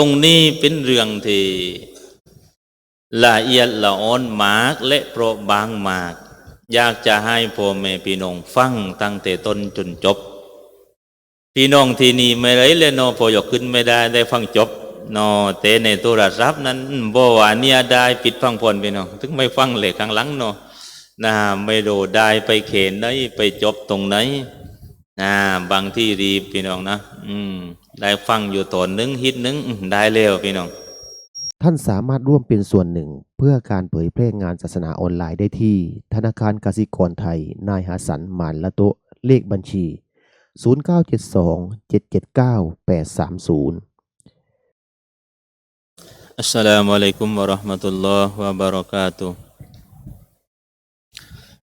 รงนี้เป็นเรื่องที่ละเอียดละอ่อนมากและเปราะบางมาก อยากจะให้พ่อแม่พี่น้องฟังตั้งแต่ต้นจนจบ พี่น้องที่นี่ไม่ไรเลยเนอพอยกขึ้นไม่ได้ได้ฟังจบนอแต่ในโทรศัพท์นั้นบ่ว่าเนี่ยได้ปิดฟังพลพี่น้องถึงไม่ฟังเลยข้างหลังนอนะไม่โดได้ไปเขนไหนไปจบตรงไหนนะบางที่รีบพี่น้องนะ อืม ได้ฟังอยู่ตอนนึงฮิตนึงอื้อได้แล้วพี่น้อง ท่านสามารถร่วมเป็นส่วนหนึ่ง เพื่อการเผยแพร่งานศาสนาออนไลน์ได้ที่ ธนาคารกสิกรไทย นายหาสันหมานละโตะเลขบัญชี 0972 779 830 السلام عليكم ورحمة الله وبركاته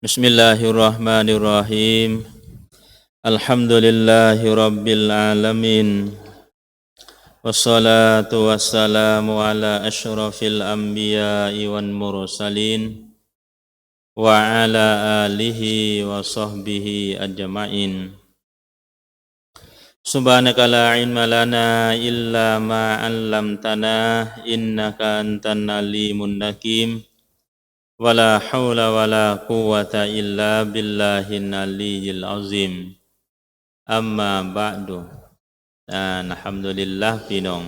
بسم الله الرحمن الرحيم الحمد لله رب العالمين Wassalatu wassalamu ala ashrafil anbiya'i wal mursalin wa ala alihi wa sahbihi ajma'in. Subhanaka la ilma lana illa ma 'allamtana innaka antan alimun hakim. Wala haula wala quwwata illa billahil aliyyil azim. Amma ba'du. นะฮัมดุลิลละพี่น้อง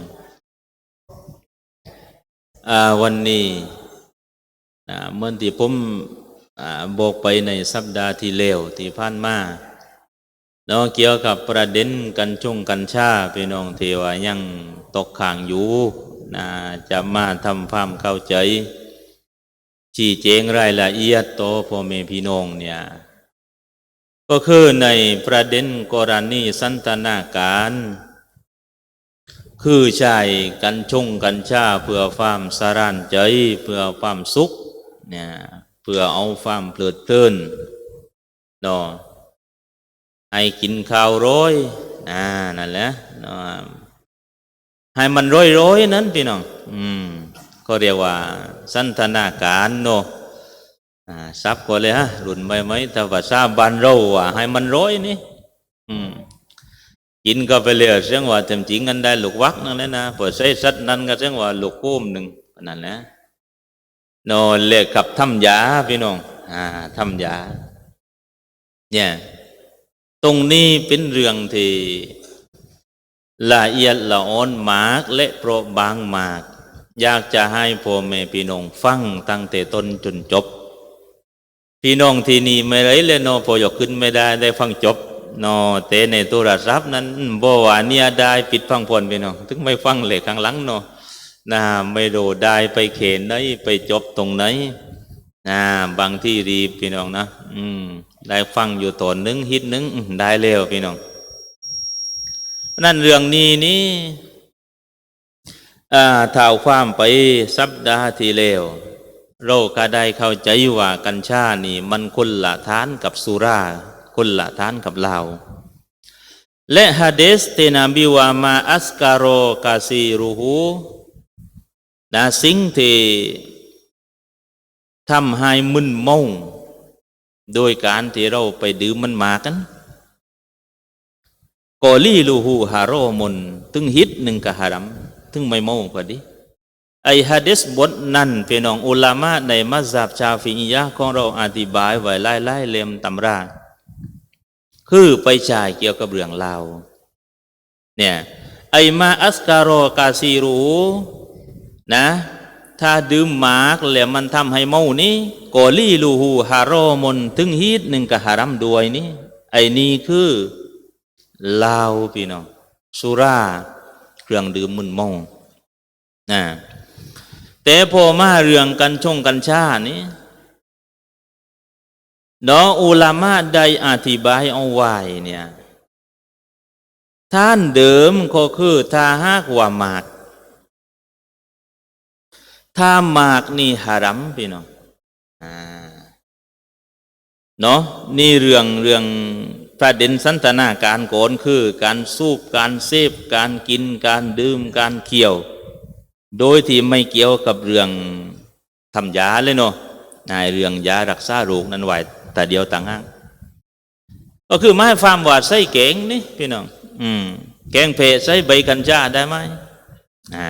อวันนี้เมื่อที่ผมอบอกไปในสัปดาห์ที่แล้วที่ผ่านมาเนาะเกี่ยวกับประเด็นกันชงกันชาพี่น้องเทว่ายังตกข่างอยู่นะจะมาทำความเข้าใจ ชี้แจงรายละเอียดโตพ่อแม่พี่น้องเนี่ยก็คือในประเด็นกรณีสันตนาการ คือใช้กันชงกันชาเพื่อความสารานใจ เพื่อความสุขเนี่ยเพื่อเอาความเพลิดเพลินเนาะให้กินข้าวร้อยอ่านั่นแหละเนาะให้มันร้อยร้อยนั้นพี่น้องอืมก็เรียกว่าสันทนาการเนาะอ่าซับก็เลยฮะรุ่นใหม่ไหมแต่ว่าซาบานเราอะให้มันร้อยนี่อืม กินก็ไปเลยเสียงว่าเต็มจริงกันได้ลูกวักนั่นแหละนะพอใช้สัตว์นั้นก็เสียงว่าลูกโก้มหนึ่งนั่นแหละนอนเรียกกับทำยาพี่น้องอ่าทำยาเนี่ยตรงนี้เป็นเรื่องที่ละเอียดละอ่อนมากและเปรบางมาก อยากจะให้พ่อแม่พี่น้องฟังตั้งแต่ต้นจนจบ พี่น้องที่นี่ไม่ไรเลยเนอพอยกขึ้นไม่ได้ได้ฟังจบ นอแต่ในโทรศัพท์นั้นบ่ว่าเนี่ยได้ปิดฟังพลพี่น้องถึงไม่ฟังเลยข้างหลังเนอนะไม่โดได้ไปเขนไหนไปจบตรงไหนนะบางที่รีบพี่น้องนะอืมได้ฟังอยู่ตอนนึงฮิตนึงได้แล้วพี่น้องนั่นเรื่องนี้นี่อ่าท้าวความไปสัปดาห์ที่แล้วเราก็ได้เข้าใจว่ากัญชานี่ มันคนละทานกับสุรา คนละท่านกับเหล้าและฮะเดสเตนาบิวามาอัสการโรกาซีรูหูนะสิ่งที่ทำให้มึนมาโดยการที่เราไปดื่มมันมากันกอลีลูหูฮารอมนถึงฮิตหนึ่งกะฮารัมถึงไม่เมาพอดีไอฮะดิษบทนั้นเป็นองอุลามะในมัสยิดชาฟิอียะของเราอธิบายไว้ไล่ไล่เล่มตำรา คือไปใช้เกี่ยวกับเรื่องเล่าเนี่ยไอมาอัสการอกาซีรูนะ ถ้าดื่มมากแล้วมันทำให้เมานี่กอลีลูฮูฮารอมนถึงฮีตหนึ่งกะฮารัมด้วยนี่ไอนี่คือเหล้าพี่น้องสุราเครื่องดื่มมึนเมานะแต่พอมาเรื่องกันชงกันชานี่ ดออุลามะได้อธิบายเอาไว้เนี่ย ท่านเดิมก็คือถ้าหากว่าหมาก ถ้าหมากนี่หารัมพี่น้องเนาะนี่เรื่องเรื่องประเด็นสันทนาการโกนคือ การสูบการเสพการกินการดื่มการเคี่ยว โดยที่ไม่เกี่ยวกับเรื่องทำยาเลยเนาะนายเรื่องยารักษาโรคนั้นไว้ แต่เดียวต่างหากก็คือไม้ฟาร์มหวาดไส้เก่งนี่พี่น้องอืมแกงเผ็ดใส่ใบกัญชาได้ไหมอ่า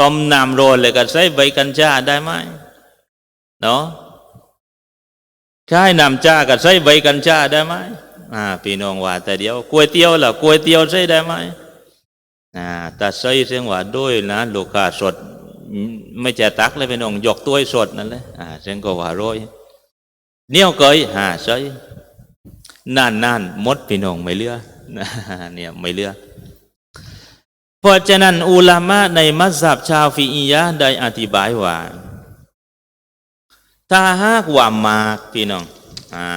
ต้มน้ำร้อนเลยก็ใส่ใบกัญชาได้ไหมเนาะใช้น้ำชาก็ใส่ใบกัญชาได้ไหมอ่าพี่น้องว่าแต่เดียวก๋วยเตี๋ยวล่ะก๋วยเตี๋ยวใส่ได้ไหมอ่าแต่ใส่เสียงว่าด้วยนะลูกค้าสด ไม่จะตักเลยพี่น้องยกตัวสดนั่นเลยอ่าเสียงก็ว่าโรย เนี่ยเกยหาใส่นานนานมดพี่น้องไม่เลือเนี่ยไม่เลือเพราะฉะนั้นอุลามะในมัสยิดชาวฟิอียะได้อธิบายว่า ถ้าหากว่าหมากพี่น้องอ่า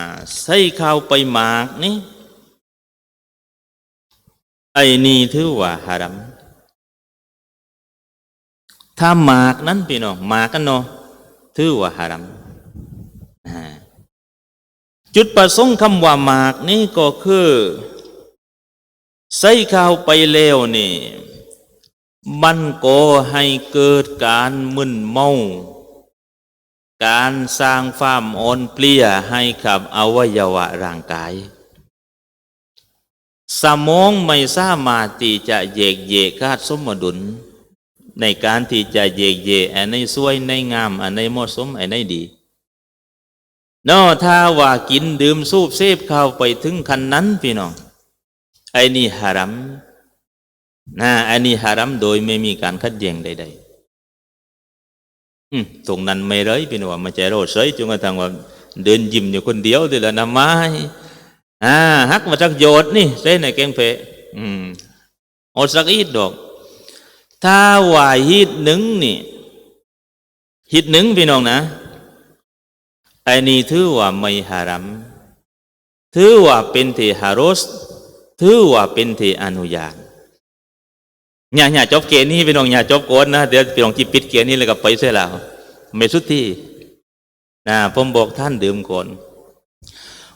ใส่เข้าไปหมากนี่ไอ้นี่ถือว่าฮารัมถ้าหมากนั้นพี่น้องหมากกันเนาะถือว่าฮารัม จุดประสงค์คำว่าหมากนี่ก็คือ ใส่ข้าวไปแล้วนี่ มันก็ให้เกิดการมึนเมา การสร้างความอ่อนเปลี้ยให้กับอวัยวะร่างกาย สมองไม่สามารถที่จะเยกเยกาดสมดุล ในการที่จะเยกเยกอันในสวยในงามอันในเหมาะสมอันในดี นอถ้าว่ากินดื่มสูบเสพเข้าไปถึงคันนั้นพี่น้องไอ้นี่ฮารัมนะไอ้นี่ฮารัมโดยไม่มีการขัดแย้งใด ๆ อืมตรงนั้นไม่เลยพี่น้องว่ามันจโรดเสยจนกระทั่งว่าเดินยิ้มอยู่คนเดียวเดียวละนะไม้อ่าฮักมาจากโยดนี่เส้นในแกงเพะอืมอดสักอีดดอก ถ้าว่าฮิตหนึ่งนี่ฮิตหนึ่งพี่น้องนะ อ้นี่ถือว่าไม่ฮารัมถือว่าเป็นที่ฮารสถือว่าเป็นที่อนุญาตอย่าอย่าจบเกณฑ์นี้พี่น้องอย่าจบโกนนะเดี๋ยวพี่น้องจิปิดเกณฑ์นี้เลยก็ไปเสียแล้วไม่สุดที่นะผมบอกท่านดื่มก่อน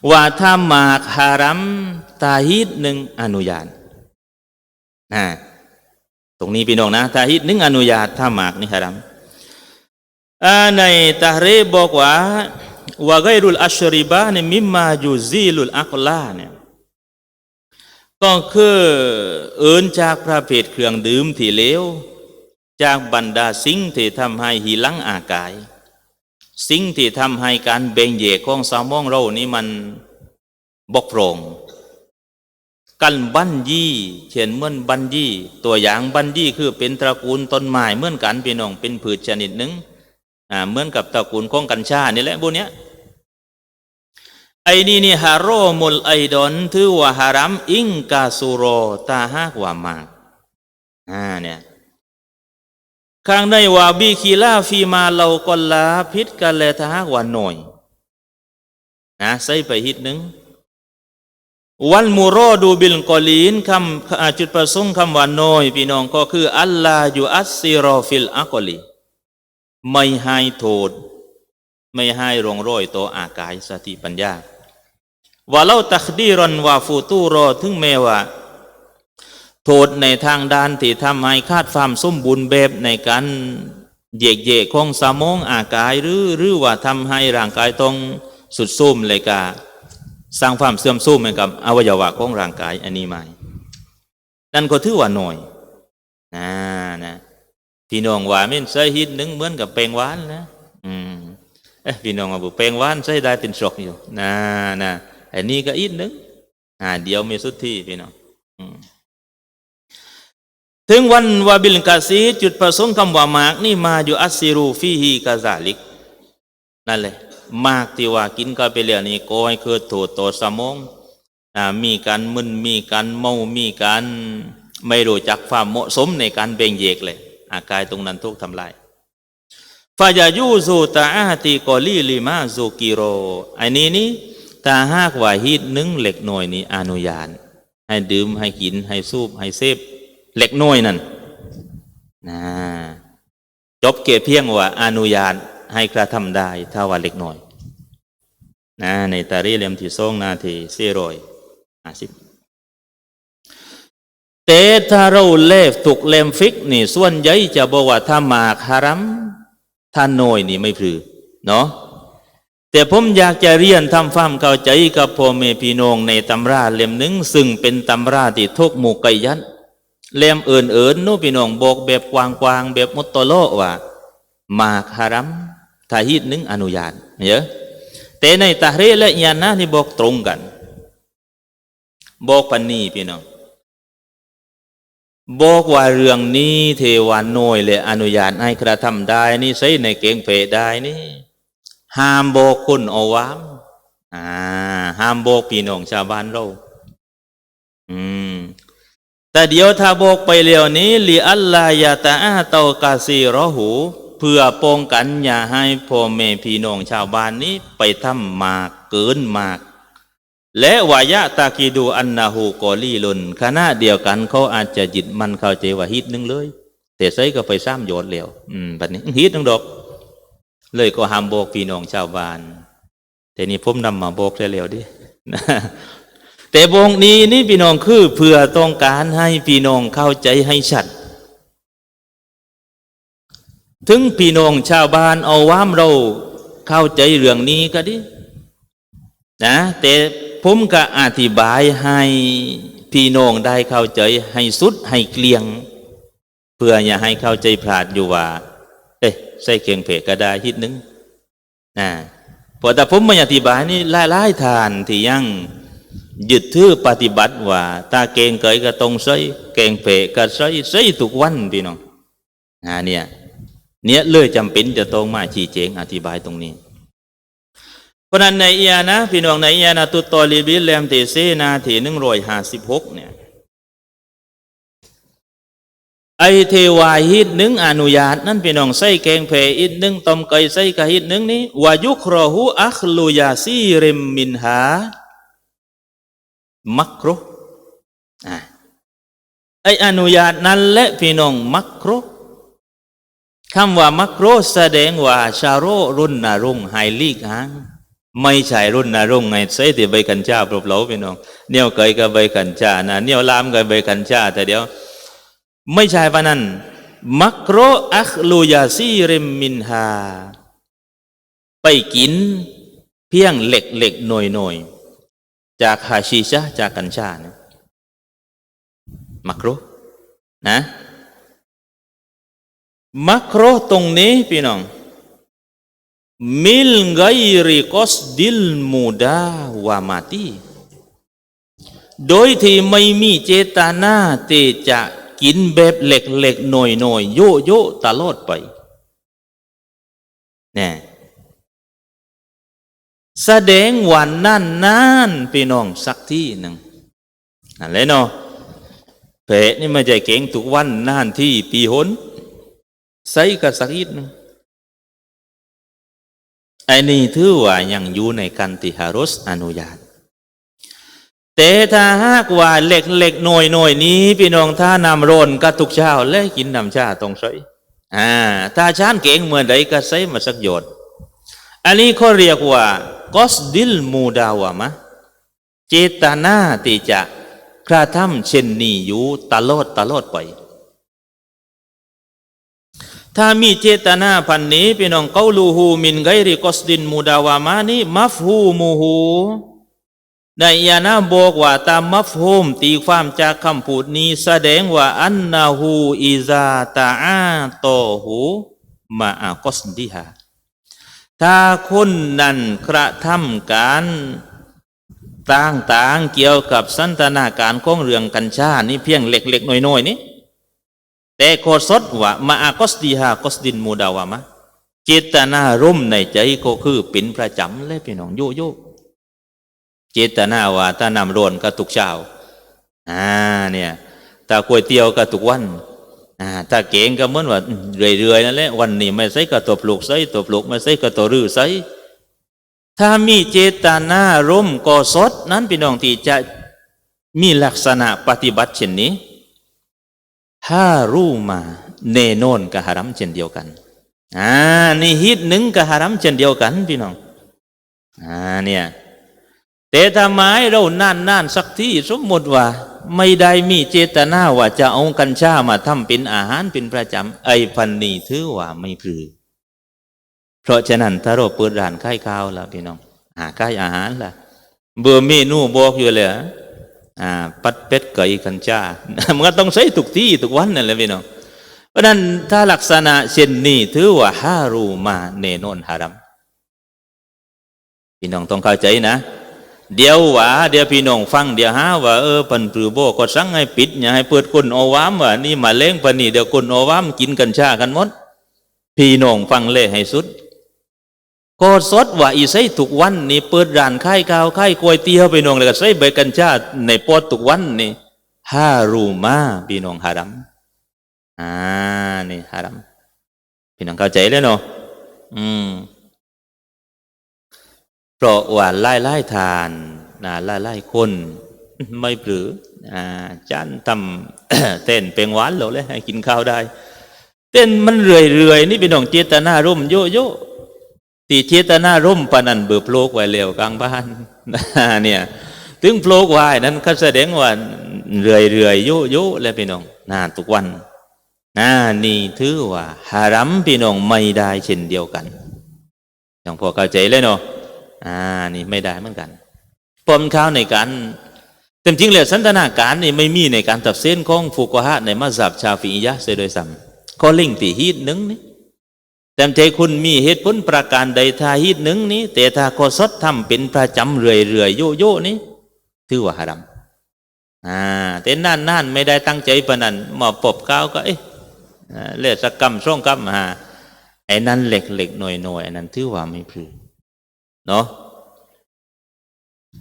ว่าถ้าหมากฮารัมตาฮิตหนึ่งอนุญาตนะตรงนี้พี่น้องนะตาฮิตหนึ่งอนุญาตถ้าหมากนี่ฮารัมในตาเรบอกว่า ว่าไกรุลอัชริบะเนี่ยมิมมายูซีลุลอักลาเนี่ยก็คือเอินจากประเภทเครื่องดื่มที่เลวจากบรรดาสิ่งที่ทำให้หิลังอากาย สิ่งที่ทำให้การเบ่งแยกของสมองเรานี้มันบกพร่องกันบันยี่เช่นเมื่อนบันยี่ตัวอย่างบันยี่คือเป็นตระกูลต้นไม้เหมือนกันพี่น้องเป็นพืชชนิดหนึ่ง เหมือนกับตระกูลของกัญชานี่แหละพวกเนี้ยไอ้นี่นี่ฮารโรมุลไอดอนถือว่าฮารัมอิงกาซูโรตาหากว่ามากอ่าเนี่ยข้างในว่าบีคีลาฟีมาเรากอลลาพิษกันแลถ้าหากว่าหน่อยนะใส่ไปฮิตหนึ่งวันมูโรดูบิลกอลีนคำจุดประสงค์คำว่าหน่อยพี่น้องก็คืออัลลาอยู่อัสซิรอฟิลอักอลี ไม่ให้โทษ ไม่ให้รองร้อยต่ออากายสติปัญญาว่าเล่าตักดีรอนว่าฟูตูรอถึงแม้ว่า โทษในทางด้านที่ทำให้คาดความสมบูรณ์แบบในการเยกเยกของสมองอากายหรือหรือว่าทำให้ร่างกายต้องสุดซุ่มเลยกาสร้างความเสื่อมซุ่มให้กับอวัยวะของร่างกายอันนี้ไม่นั่นก็ถือว่าหน่อยนะนะ พี่น้องว่าเม่นใส่ฮิตหนึ่งเหมือนกับแปลงหวานนะอืมเอ้ยพี่น้องว่าบุแปลงหวานใส่ได้เป็นศอกอยู่นะนะไอ้นี่ก็อีกหนึ่งอ่าเดียวมีสุดที่พี่น้องอืมถึงวันวาบิลกาซีจุดประสงค์คำว่ามากนี่มาอยู่อัสซิรูฟีฮีกาซาลิกนั่นแหละมากที่ว่ากินก็ไปแล้วนี่ก็ให้เกิดโต่อสมองอ่ามีการมึนมีการเมามีการไม่รู้จักความเหมาะสมในการเบ่งเยกเลย อากายตรงนั้นทุกทำลายฟายายูซูตาอาติกอลีลิมาซูกิโรอันนี้นี่ตาหากว่าฮิตหนึ่งเหล็กหน่อยนี่อนุญาตให้ดื่มให้กินให้สูบให้เสพเหล็กหน้อยนั่นนะจบเกเพียงว่าอนุญาตให้กระทำได้ถ้าว่าเล็กหน้อยนะในตารีเลมที่สองนาทีสี่ร้อยห้าสิบ แต่ถ้าเราเลฟถูกเลมฟิกนี่ ส่วนใหญ่จะบอกว่าถ้าหมากฮารัมถ้าโนยนี่ไม่พือเนาะแต่ผมอยากจะเรียนทำความเข้าใจกับพ่อแม่พี่น้องในตำราเล่มหนึ่งซึ่งเป็นตำราที่ทุกหมู่ไกยันเล่มอื่นๆนู้พี่น้องบอกแบบกว้างๆแบบมุตโตโลว่ามาคารัมถ้าฮีดหนึงอนุญาตเยอะแต่ในตะเรและยานะนี่บอกตรงกัน บอกปันนี้พี่น้อง บอกว่าเรื่องนี้เทวานน้อยเลยอนุญาตให้กระทำได้นี่ใช้ในเก่งเพได้นี่ห้ามบอกคนเอาวามอ่าห้ามบอกพี่น้องชาวบ้านเราอืมแต่เดี๋ยวถ้าบอกไปเร็วนี้ลีอัลลายาตาอาเตากาซีรอหู เพื่อป้องกันอย่าให้พ่อแม่พี่น้องชาวบ้านนี้ไปทำมากเกินมาก และวายะตากีดูอันนาหูกอลีลุนขณะเดียวกันเขาอาจจะจิตมันเข้าใจว่าฮิตหนึงเลยแต่ใส่ก็ไปซ้ำโยดแล้วอืมแบบนี้ฮิตนึงดอก เลยก็ห้ามบอกพี่น้องชาวบ้านแต่นี่ผมนำมาบอกเร็วดิแต่วงนี้นี่พี่น้องคือเพื่อต้องการให้พี่น้องเข้าใจให้ชัด ถึงพี่น้องชาวบ้านเอาว่ามเราเข้าใจเรื่องนี้ก็ดินะแต่ ผมก็อธิบายให้พี่น้องได้เข้าใจให้สุดให้เกลียง เพื่ออย่าให้เข้าใจพลาดอยู่ว่า เอ้ยใส่เคียงเพกก็ได้ฮิตนึงนะพอแต่ผมม่อธิบายนี่หลายๆทานที่ยังยึดถือปฏิบัติว่าตาเกงเกยก็ต้องใส่เกงเพกก็ใส่ใส่ทุกวันพี่น้องอ่าเนี่ยเนี่ยเลยจำเป็นจะต้องมาชี้แจงอธิบายตรงนี้ เพราะนั้นในเอียนะพี่น้องในเอียนะตุตอลีบิลแลมตเซนาทีหนึ่งร้อยห้าสิบหกเนี่ยไอเทวาฮิตหนึ่งอนุญาตนั่นพี่น้องใส่แกงเพอิดหนึ่งต้มไก่ใส่กะฮิตหนึ่งนี้วายุครอหูอัคลูยาซีริมมินหามักรุอะไออนุญาตนั้นและพี่น้องมักรุคำว่ามักรุแสดงว่าชาโรรุนนารุงไฮลีกฮาง ไม่ใช่รุ่นนารุ่งไงใส่ที่ใบกัญชาปลบเหลาพี่น้องเนี่ยวเกยกับใบกัญชานะเนี่ยวลามกับใบกัญชาแต่เดี๋ยว ไม่ใช่ปะนั้นมักโรอัคลูยาซีริมมินฮาไปกินเพียงเหล็กเหล็กหน่อยหน่อยจากฮาชิชะจากกัญชานะมักโรนะมักโรตรงนี้พี่น้อง มิลไกริกอสดิลมูดาวามาตีโดยที่ไม่มีเจตนาที่จะกินแบบเหล็กๆหน่อยๆโยโยตลอดไปเนี่ยแสดงวันนั่นนั่นพี่น้องสักที่หนึ่งนั่นเนาะเผะนี่ไม่ใช่เก่งทุกวันนั่นที่ปีหนใส่กับสักอีกหนึง ไอ้นี่ถือว่ายังอยู่ในกันติฮารุสอนุญาต แต่ถ้าหากว่าเล็กเล็กหน่อยหน่ยนี้พี่น้องถ้านำโรนก็ทุกเช้าและกินน้ำชาตรงใส่อ่าถ้าชานเก่งเมื่อใดก็ใส่มาสักหยดอันนี้เขาเรียกว่ากอสดิลมูดาวะมะเจตนาที่จะกระทำเช่นนี้อยู่ตลอดตลอดไป ถ้ามีเจตนาพันนี้พี่น้องเกาลูฮูมินไกริกอสดินมูดาวามานี้มัฟฮูมูฮูในยานาบอกว่าตามมัฟฮูมตีความจากคำพูดนี้ แสดงว่าอันนาฮูอิซาตาอาโตหูมาอากอสดิฮาถ้าคนนั้นกระทำการต่างๆเกี่ยวกับสันตนาการของเรื่องกัญชานี่เพียงเล็กๆน้อยๆนี้ แต่โคสดว่ามาอากสดีฮากอสดินมูดาวามะเจตนาร่มในใจก็คือเป็นประจำเลยพี่น้องโยโย่เจตนาว่าถ้านำโรนก็ทุกเช้าอ่าเนี่ยถ้าก๋วยเตี๋ยวก็ทุกวันอ่าถ้าเก่งก็เหมือนว่าเรื่อยๆนั่นแหละวันนี้ไม่ใส่ก็ตัวปลูกใส่ตัวปลูกไม่ใส่ก็ตัวรื้อใส่ถ้ามีเจตนาร่มก็สดนั้นพี่น้องที่จะมีลักษณะปฏิบัติเช่นนี้ ถ้ารู้มาเนโนนกับฮารัมเช่นเดียวกันอ่านี่ฮิตหนึ่งกับฮารัมเช่นเดียวกันพี่น้องอ่าเนี่ยแต่ทำไมเรานั่นนั่นสักที่สมมติว่า ไม่ได้มีเจตนาว่าจะเอากัญชามาทำเป็นอาหารเป็นประจำไอ้พันนี้ถือว่าไม่พลือ เพราะฉะนั้นถ้าเราเปิดร้านขายข้าวแล้วพี่น้องหาขายอาหารล่ะเบอร์เมนูบอกอยู่เลยอ ปัดเป็ดไก่กัญชามันก็ต้องใช้ทุกที่ทุกวันนั่นแหละพี่น้องเพราะนั้นถ้าลักษณะเช่นนี้ถือว่าฮารูมาเนโนนฮารัมพี่น้องต้องเข้าใจนะ เดี๋ยวว่าเดี๋ยวพี่น้องฟังเดี๋ยวหาว่าเออปันปรือโบก็สั่งให้ปิดอย่าให้เปิดคนโอวามว่านี่มาเล้งปนนี่เดี๋ยวคนโอวามกินกัญชากันหมดพี่น้องฟังเลยให้สุด ก็สดว่าอีไซทุกวันนี่เปิดร้านค่ายกาวค่ายกวยเตี๋ยวพี่น้องเลยก็ใส่ใบกัญชาในปอดทุกวันนี่ฮารูมาพี่น้องฮารัมอ่านี่ฮารัมพี่น้องเข้าใจแล้วเนาะอืมเพราะว่าไล่ไล่ทานนะไล่ไล่คนไม่ปรืออ่าจานทำเต้นเป็นหวานเหรอเลยให้กินข้าวได้ เต้นมันเรื่อยเรื่อยๆนี่เป็นของเจตนาร่มโยโย่ ตีเจตนาร่มปนันเบือโปลกไว้เร็วกลางบ้านเนี่ยถึงโปลกไว้นั้นก็แสดงว่าเรื่อยเรื่อยๆโยโย่แล้วพี่น้องนาทุกวันนานี่ถือว่าฮารัมพี่น้องไม่ได้เช่นเดียวกันอย่างพอเข้าใจเลยเนาะอ่านี่ไม่ได้เหมือนกันปมข้าวในการเต็มจริงเลยสันทนาการนี่ไม่มีในการตัดเส้นของฟุกฮะในมัสยิดชาฟีอียะเสียโดยซ้ำข้อลิงตีฮีดนึ่งนี่ แต่ใจคุณมีเหตุผลประการใดทาฮีดหนึ่งนี้ แต่ถ้าข้อสดทำเป็นประจำเรื่อยเรื่อยโยโย่นี้ถือว่าฮารัมอ่าแต่นั่นนั่นไม่ได้ตั้งใจปะนันหมาปบข้าวก็เอ๊ะเลสักกำช่องกำฮะไอ้นั่นเหล็กเหล็กหน่อยหน่อยๆอันนั้นถือว่าไม่พลือเนาะ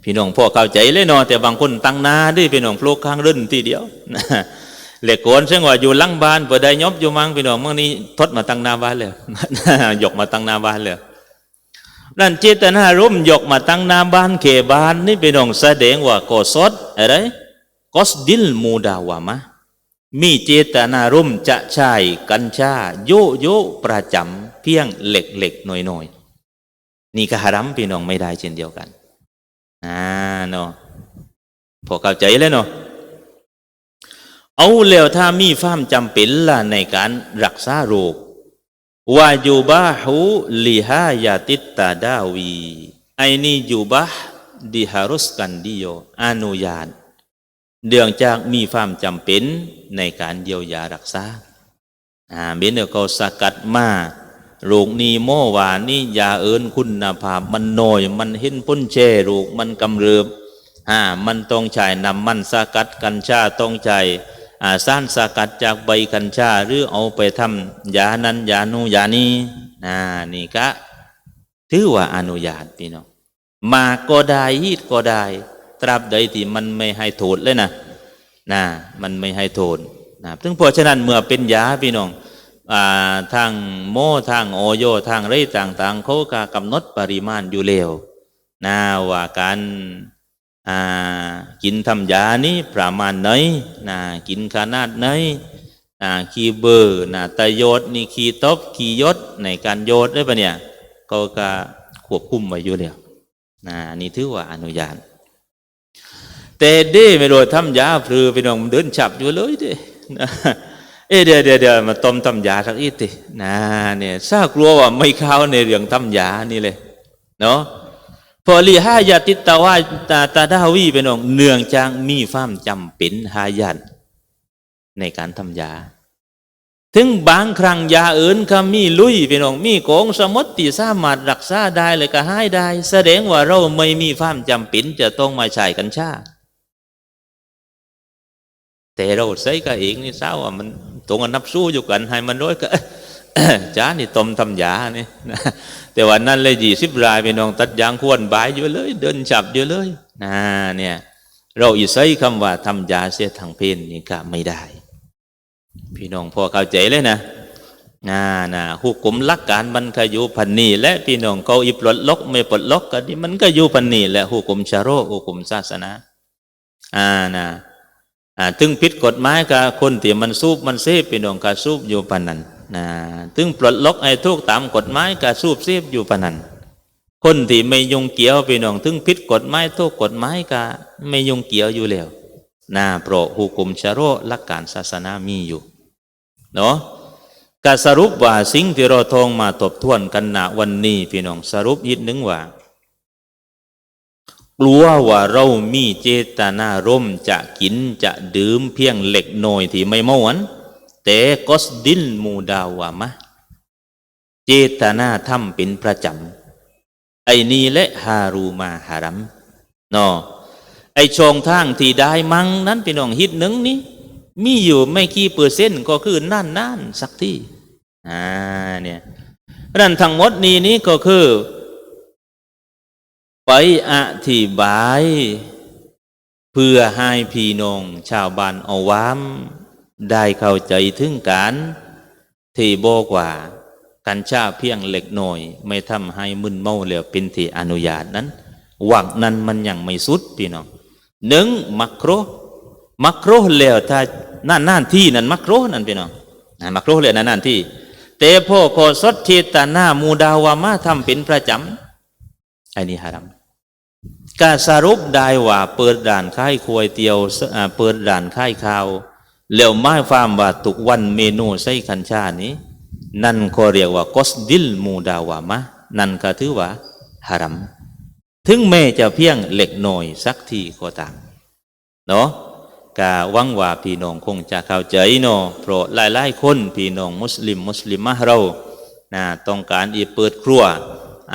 พี่น้องพ่อเข้าใจเลยเนาะแต่บางคนตั้งนาด้วยพี่น้องโปลกข้างรื่นทีเดียว เหล็กโกนซึ่งว่าอยู่ลังบ้านเปิดได้ยบอยู่มังพี่น้องเมื่อนี้ทดมาตั้งหนาบ้านเลยหยกมาตั้งหนาบ้านเลยนั่นเจตนาร่มหยกมาตั้งหนาบ้านเขบ้านนี่พี่น้องแสดงว่าโกสดอะไรกอสดิลมูดาวามะมีเจตนาร่มจะใช้กัญชาโยโย่ประจำเพียงเหล็กเหล็กหน่อยหน่อยนี่ก็ฮารัมพี่น้องไม่ได้เช่นเดียวกันอ่าเนาะพอเข้าใจแล้วเนาะ เอาแล้วถ้ามีความจำเป็นล่ะในการรักษาโรควายูบาหูลิฮายาติตตาดาวีไอนี่ยูบาดิฮารุสกันดิโยอนุญาตเนื่องจากมีความจำเป็นในการเยียวยารักษาอ่าเบนเนก็สกัดมาโรคนี้โมวานี่ยาเอินคุณภาพมันน้อยมันเห็นพ้นเชโรคมันกำเริบอ่ามันต้องใช้นำมันสกัดกัญชาต้องใช้ สารสกัดจากใบกัญชาหรือเอาไปทำยานั้นยานูนยานี้อ่านี่ก็ถือว่าอนุญาตพี่น้องมาก็ได้ยีดก็ได้ตราบใดที่มันไม่ให้โทษเลยนะนะมันไม่ให้โทษนะถึงเพราะฉะนั้นเมื่อเป็นยาพี่น้องอทางโมทางโอโยทางไรต่างๆเขาก็กำหนดปริมาณอยู่แล้วนะว่าการ อ่ากินทำยานี้ประมาณไหนนะกินขนาดไหนขีเบอร์นะตะโยดนี่ขีตบขียศในการโยดได้ปะเนี่ยเขาก็ควบคุมไว้อยู่แล้วนะนี่ถือว่าอนุญาตแต่เด้ไม่รู้ทำยาพลือไปน้องเดินฉับอยู่เลยเด้เอเดี๋ยวเดี๋ยวเดียมาต้มทำยาสักอีกทีนะเนี่ยซากลัวว่าไม่เข้าในเรื่องทำยานี่เลยเนาะ พอลีห้ายาติตาว่าตาตาดาวีเป็นองเนื่องจากมีความจำเป็นหายาตในการทำยา ถึงบางครั้งยาอื่นก็มีลุยเป็นองมีโกงสมดที่สามารถรักษาได้เลยก็หายได้ แสดงว่าเราไม่มีความจำเป็นจะต้องมาใช้กัญชาแต่เราใส่ก็เองนี่สาวว่ามันตรงกันนับสู้อยู่กันให้มันร้อยก็ จ้านี่ต้มทำยานี่นะแต่วันนั้นเลยยี่สิบรายไปน้องตัดยางควรบายอยู่เลย เดินฉับอยู่เลยนะเนี่ย เราอีใช้คำว่าทำยาเสียทางเพศนี่ก็ไม่ได้ พี่น้องพอเข้าใจเลยนะนะนะหุกกลมลักการมันก็อยู่พันนีและพี่น้องเขาอีปลดล็อกไม่ปลดล็อกกันนี่มันก็อยู่พันนีแหละหุกกลมชาโรหุกกลมศาสนาอ่านะอ่าถึงผิดกฎหมายกับคนที่มันสูบมันเสพพี่น้องก็สูบอยู่ปานนั้น นะถึงปลดล็อกไอ้ทุกตามกฎหมายก็สูบเสพอยู่ปานนั้นคนที่ไม่ยุ่งเกี่ยวพี่น้องถึงผิดกฎหมายทุกกฎหมายก็ไม่ยุ่งเกี่ยวอยู่แล้วนะเพราะหุกุมชะโรหลักการศาสนามีอยู่เนาะก็สรุปว่าสิ่งที่เราทองมาทบทวนกันณวันนี้พี่น้องสรุปยิดนึงว่ากลัวว่าเรามีเจตนารมจะกินจะดื่มเพียงเหล็กหน้อยที่ไม่เมาหวน แต่กสดินมูดาวามะ เจตนาทำเป็นประจำ ไอ้นี่และฮารูมาฮารัมเนาะไอช่องทางที่ได้มังนั้นพี่น้องฮิตหนึ่งนี้ มีอยู่ไม่กี่เปอร์เซ็นต์ก็คือนั่นนั่นสักที่อ่าเนี่ยนั่นทั้งหมดนี้นี้ก็คือ ไปอธิบาย เพื่อให้พี่น้องชาวบ้านเอาวาม ได้เข้าใจถึงการที่บอกว่ากัญชาเพียงเล็กน้อย ไม่ทำให้มึนเมาแล้วเป็นที่อนุญาตนั้นวังนั้นมันยังไม่สุดพี่น้องหนึ่งมักโครมักโครแล้วถ้านั่นนั่นที่นั่นมักโครนั่นพี่น้องมักโครแล้วนั่นนั่นที่แต่พ่อขอสดเทตานามูดาวามาทำเป็นประจำไอ้นี่ฮารัมการสรุปได้ว่าเปิดด่านค่ายควยเตียวเปิดด่านค่ายข้าว แล้วหมายความว่าทุกวันเมนูใส่กัญชานี้ นั่นก็เรียกว่ากอสดิลมูดาวามะ นั่นก็ถือว่าฮารัม ถึงแม้จะเพียงเล็กน้อยสักทีก็ตามเนาะกาวังว่าพี่น้องคงจะเข้าใจเนาะเพราะหลายๆคนพี่น้องมุสลิมมุสลิมมะเรานะต้องการอีเปิดครัว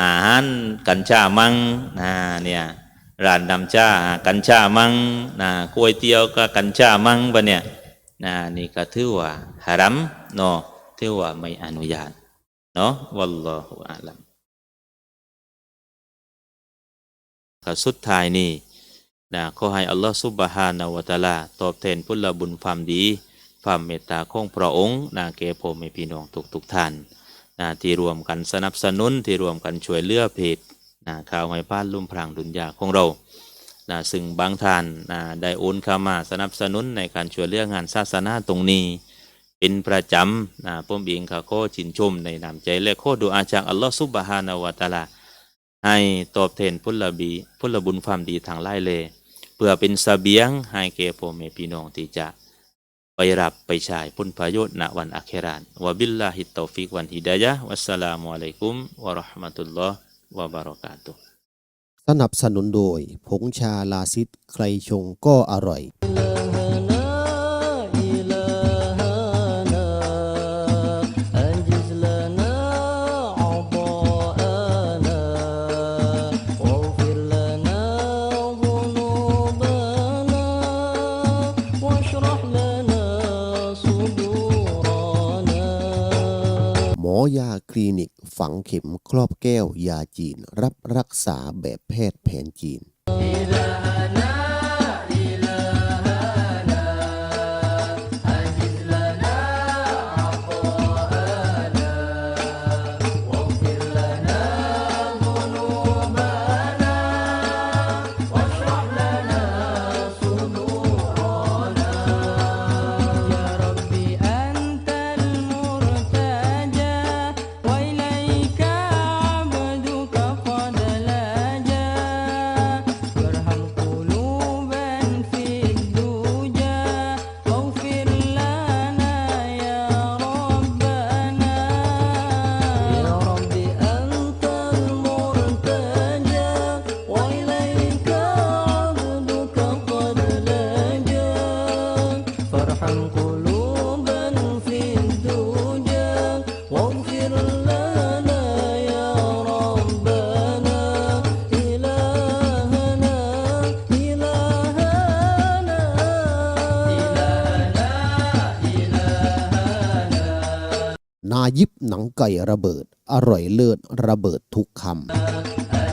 อาหารกัญชามังนะเนี่ยร้านนำชากัญชามังนะก๋วยเตี๋ยวก็กัญชามังบะเนี่ย นะนี่ก็ถือว่าฮารัมเนาะถือว่าไม่อนุญาตเนาะวัลลอฮุอาลัมก็สุดท้ายนี่นะขอให้อัลลอฮฺซุบฮานาวะตะลา ตอบแทนพุทธบุญความดี ความเมตตาของพระองค์นะแก่พ่อแม่พี่น้องทุกทุกท่านนะที่รวมกันสนับสนุนที่รวมกันช่วยเหลือเพจนะข่าวให้บ้านลุ่มพรางดุนยาของเรา นะซึ่งบางท่านนะได้โอนเข้ามาสนับสนุนในการช่วยเหลืองานศาสนาตรงนี้ เป็นประจำนะผมเองก็ขอชินชมในนามใจและขอดูอาจากอัลลอฮฺซุบฮานาวะตะอาลาให้ตอบแทนพุทธบีพุทธบุญความดีทางไล่เลยเพื่อเป็นเสบียงให้แก่พ่อแม่พี่น้องที่จะไปรับไปใช้พ้นประโยชน์ณวันอัครานวะบิลลาฮิตตอฟิกวันฮิดายะวัสสลามุอะลัยกุมวะราะห์มะตุลลอฮ์วะบารอกาตุฮ์ สนับสนุนโดย ผงชาลาซิดใครชงก็อร่อย ยาคลินิก ฝังเข็มครอบแก้วยาจีน รับรักษาแบบแพทย์แผนจีน ไก่ระเบิด อร่อยเลิศระเบิดทุกคำ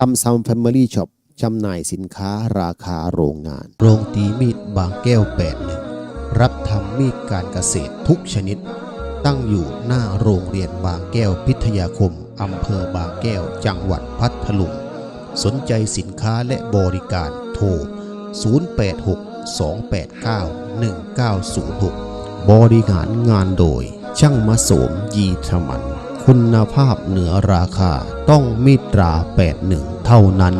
ซัมซัมแฟมิลี่ช็อปจำหน่ายสินค้าราคาโรงงาน โรงตีมีดบางแก้ว8หนึ่งรับทำมีดการเกษตรทุกชนิด ตั้งอยู่หน้าโรงเรียนบางแก้วพิทยาคมอำเภอบางแก้วจังหวัดพัทลุง สนใจสินค้าและบริการโทร 0862891906 บริหารงานโดยช่างมาโสมยีธมัน คุณภาพเหนือราคาต้องมิตรา 81 เท่านั้น